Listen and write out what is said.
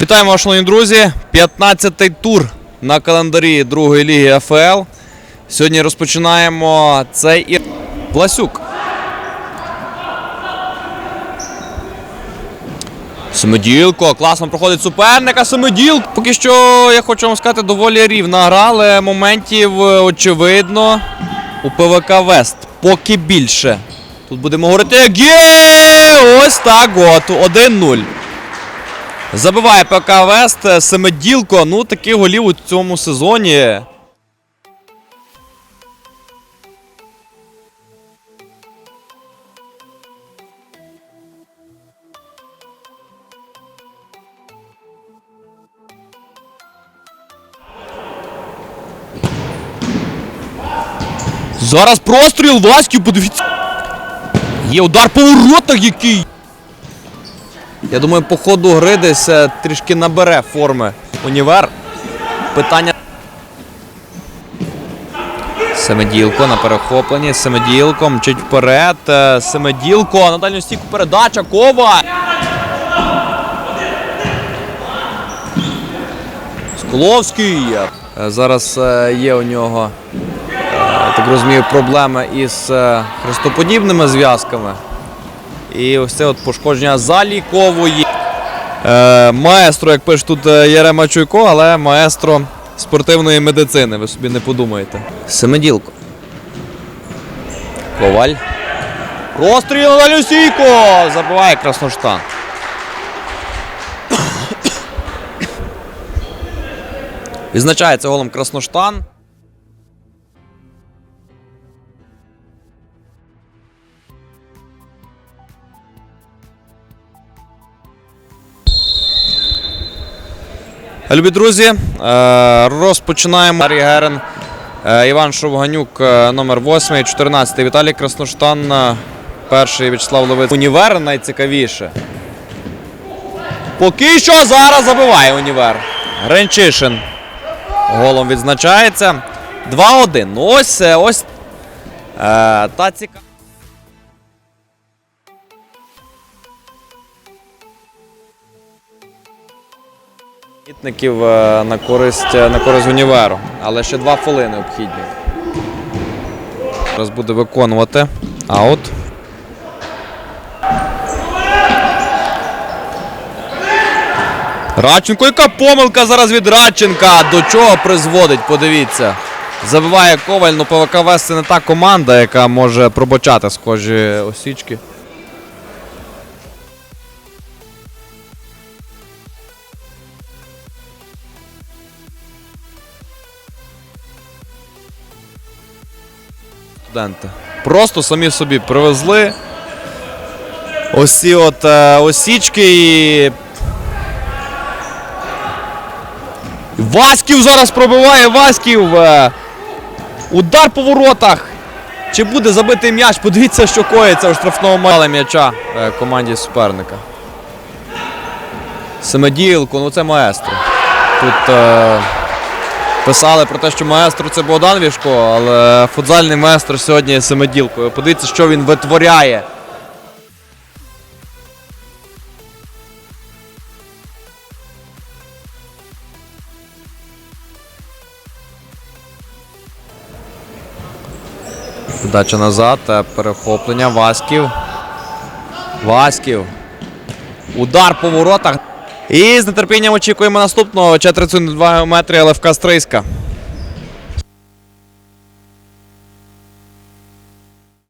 Вітаємо, шановні друзі. 15-й тур на календарі другої ліги АФЛ. Сьогодні розпочинаємо цей і. Власюк. Семиділко, класно проходить суперника. Семиділко. Поки що, я хочу вам сказати, доволі рівна гра, але моментів, е, очевидно, у ПВК Вест. Поки більше. Тут будемо говорити, є! Ось так от. 1-0. Забиває ПК Вест е, Семиділко. Ну, таких голів у цьому сезоні. Зараз простріл Васьків, подивіться. Є удар по воротах який. Я думаю, по ходу гри десь е, трішки набере форми універ. Питання. Семиділко на перехопленні. Семиділко мчить вперед. Е, Семиділко на дальню стійку передача. Кова. Сколовський. Е, Зараз є у нього, так розумію, проблеми із хрестоподібними зв'язками. І ось це от пошкодження залікової. Е, маестро, як пише тут е, Ярема Чуйко, але маестро спортивної медицини, ви собі не подумаєте. Семиділко. Коваль. Розстріл на Люсійко! Забиває Красноштан. Відзначається голом Красноштан. Любі друзі, е, розпочинаємо. Дар'я Герен, е, Іван Шовганюк, е, номер 8, 14, Віталій Красноштан, перший В'ячеслав Левиць. Універ найцікавіше. Поки що зараз забиває Універ. Гренчишин голом відзначається. 2-1. Ну, Ось ось та цікава. Мітників е, на користь, е, на користь універу. Але ще два фоли необхідні. Зараз буде виконувати аут. Радченко, яка помилка зараз від Радченка. До чого призводить, подивіться. Забиває Коваль, ну ПВК Вест це не та команда, яка може пробочати схожі осічки. Студенти. Просто самі собі привезли. Ось от е, осічки і. Васьків зараз пробиває Васьків. Е, удар по воротах. Чи буде забитий м'яч? Подивіться, що коїться у штрафному малі м'яча е, команді суперника. Семиділко, ну це маестро. Тут Писали про те, що маестро це Богдан Вішко, але футзальний маестро сьогодні семиділкою. Подивіться, що він витворяє. Подача назад, перехоплення. Васьків. Васьків. Удар по воротах. І з нетерпінням очікуємо наступного. 4,2 метри ЛФК Стрийська.